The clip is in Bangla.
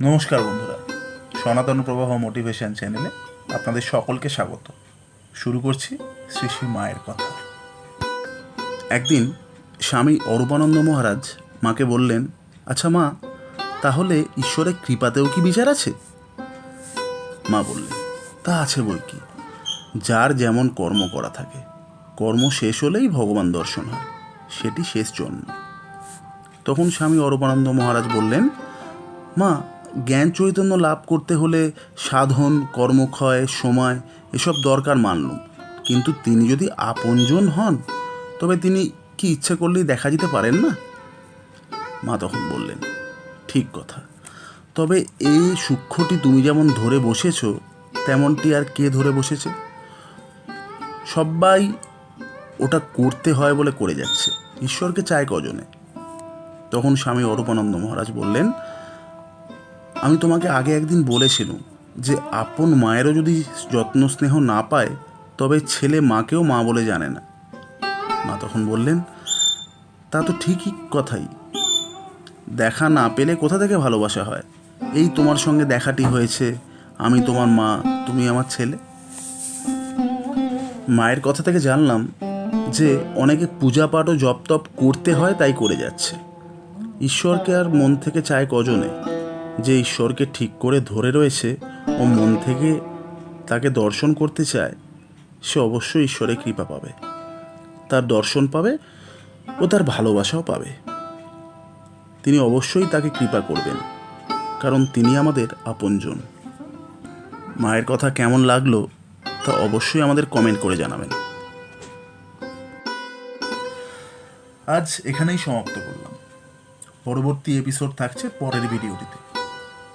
নমস্কার বন্ধুরা, সনাতন প্রবাহ মোটিভেশন চ্যানেলে আপনাদের সকলকে স্বাগত। শুরু করছি শ্রী শ্রী মায়ের কথা। একদিন স্বামী অরূপানন্দ মহারাজ মাকে বললেন আচ্ছা মা, তাহলে ঈশ্বরের কৃপাতেও কি বিচার আছে? মা বললেন, তা আছে বই কি। যার যেমন কর্ম করা থাকে, কর্ম শেষ হলেই ভগবান দর্শন হয়, সেটি শেষ জন্ম। তখন স্বামী অরূপানন্দ মহারাজ বললেন, মা জ্ঞান চৈতন্য লাভ করতে হলে সাধন, কর্মক্ষয়, সময় এসব দরকার মানলুম কিন্তু তিনি যদি আপনজন হন, তবে তিনি কি ইচ্ছে করলেই দেখা যেতে পারেন না? মা তখন বললেন, ঠিক কথা। তবে এই সূক্ষ্মটি তুমি যেমন ধরে বসেছ, তেমনটি আর কে ধরে বসেছে? সবাই ওটা করতে হয় বলে করে যাচ্ছে। ঈশ্বরকে চায় কজনে? তখন স্বামী অরূপানন্দ মহারাজ বললেন আমি তোমাকে আগে একদিন বলেছিলাম যে আপন মায়েরও যদি যত্ন স্নেহ না পায়, তবে ছেলে মাকেও মা বলে জানে না। মা তখন বললেন, তা তো ঠিকই কথাই। দেখা না পেলে কোথা থেকে ভালোবাসা হয়? এই তোমার সঙ্গে দেখাটি হয়েছে, আমি তোমার মা, তুমি আমার ছেলে? মায়ের কথা থেকে জানলাম যে অনেকে পূজা পাঠ ও জপ তপ করতে হয়, তাই করে যাচ্ছে। ঈশ্বরকে আর মন থেকে চায় কজনে? যে ঈশ্বরকে ঠিক করে ধরে রয়েছে ও মন থেকে তাকে দর্শন করতে চায়, সে অবশ্যই ঈশ্বরের কৃপা পাবে। তার দর্শন পাবে ও তার ভালোবাসাও পাবে। তিনি অবশ্যই তাকে কৃপা করবেন, কারণ তিনি আমাদের আপনজন। মায়ের কথা কেমন লাগল তা অবশ্যই আমাদের কমেন্ট করে জানাবেন। আজ এখানেই সমাপ্ত করলাম। পরবর্তী এপিসোড থাকছে পরের ভিডিওটিতে